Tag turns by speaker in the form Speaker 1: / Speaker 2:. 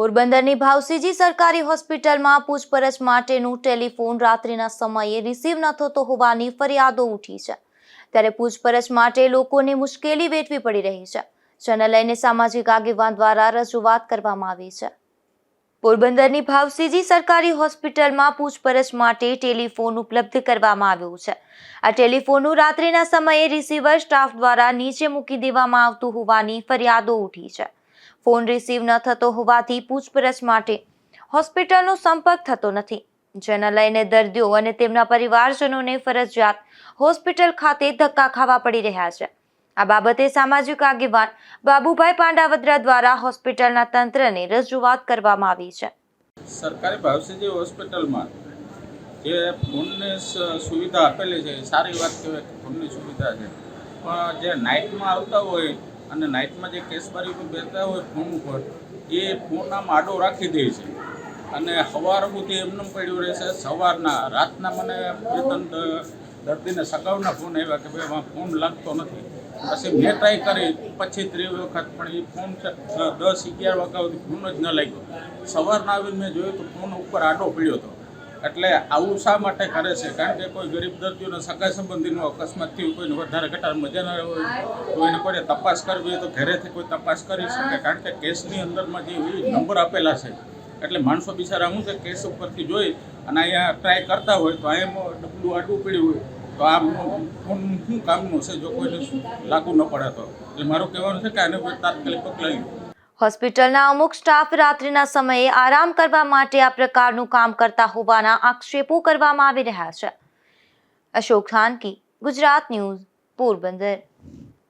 Speaker 1: પોરબંદરની ભાવસીજી સરકારી હોસ્પિટલમાં પૂછપરછ માટેનું ટેલિફોન રાત્રિના સમયે રિસીવ ન થતો હોવાની ફરિયાદો ઉઠી છે. ત્યારે પૂછપરછ માટે લોકોને મુશ્કેલી વેઠવી પડી રહી છે. જેને લઈને સામાજિક આગેવાન દ્વારા રજૂઆત કરવામાં આવી છે. પોરબંદરની ભાવસીજી સરકારી હોસ્પિટલમાં પૂછપરછ માટે ટેલિફોન ઉપલબ્ધ કરવામાં આવ્યું છે. આ ટેલિફોનનું રાત્રિના સમયે રિસીવર સ્ટાફ દ્વારા નીચે મૂકી દેવામાં આવતું હોવાની ફરિયાદો ઉઠી છે. ફોન રિસીવ ન થતો હોવાથી પૂછપરછ માટે હોસ્પિટલનો સંપર્ક થતો નથી. જેને લઈને દર્દીઓ અને તેમના પરિવારજનોને ફરજિયાત હોસ્પિટલ ખાતે ધક્કા ખાવા પડી રહ્યા છે. આ બાબતે સામાજિક આગેવાન બાબુભાઈ પાંડાવદ્રા દ્વારા હોસ્પિટલના તંત્રને રજૂઆત કરવામાં આવી છે.
Speaker 2: સરકારી ભાવસીજી હોસ્પિટલમાં જે ફોનની સુવિધા આપેલી છે સારી વાત કહેવાય ફોનની સુવિધા છે. પણ જે નાઇટમાં આવતા હોય અને નાઇટમાં જે કેસબારી ઉપર બેસતા હોય ફોન ઉપર, એ ફોન આમ આડો રાખી દે છે. અને સવાર સુધી એમને પડ્યું રહેશે સવારના, રાતના મને દ- દર્દીને સગાવના ફોન આવ્યા કે ભાઈ એમાં ફોન લાગતો નથી. પછી મેં ટ્રાય કરી, પછી ત્રીજી વખત પણ એ ફોન દસ, અગિયાર વાગ્યા સુધી ફોન જ ન લાગ્યો. સવારના આવીને મેં જોયું તો ફોન ઉપર આડો પડ્યો હતો. એટલે આવું શા માટે કરે છે? કારણ કે કોઈ ગરીબ દર્દીઓને સગા સંબંધીનો અકસ્માત થયું, કોઈને વધારે ઘટાડ મજા ના હોય કોઈને કોઈને તપાસ કરવી હોય તો ઘરેથી કોઈ તપાસ કરી શકે. કારણ કે કેસની અંદરમાં જે નંબર આપેલા છે. એટલે માણસો બિચારા શું છે, કેસ ઉપરથી જોઈ અને અહીંયા ટ્રાય કરતા હોય તો અહીંયા ડબલું આડું પડ્યું હોય તો આ ફોન શું કામનું છે જો કોઈને લાગુ ન પડે તો? એટલે મારું કહેવાનું છે કે આને તાત્કાલિક પગલાં
Speaker 1: હોસ્પિટલના અમુક સ્ટાફ રાત્રિના સમયે આરામ કરવા માટે આ પ્રકારનું કામ કરતા હોવાના આક્ષેપો કરવામાં આવી રહ્યા છે. અશોક ખાનકી ગુજરાત ન્યૂઝ, પોરબંદર.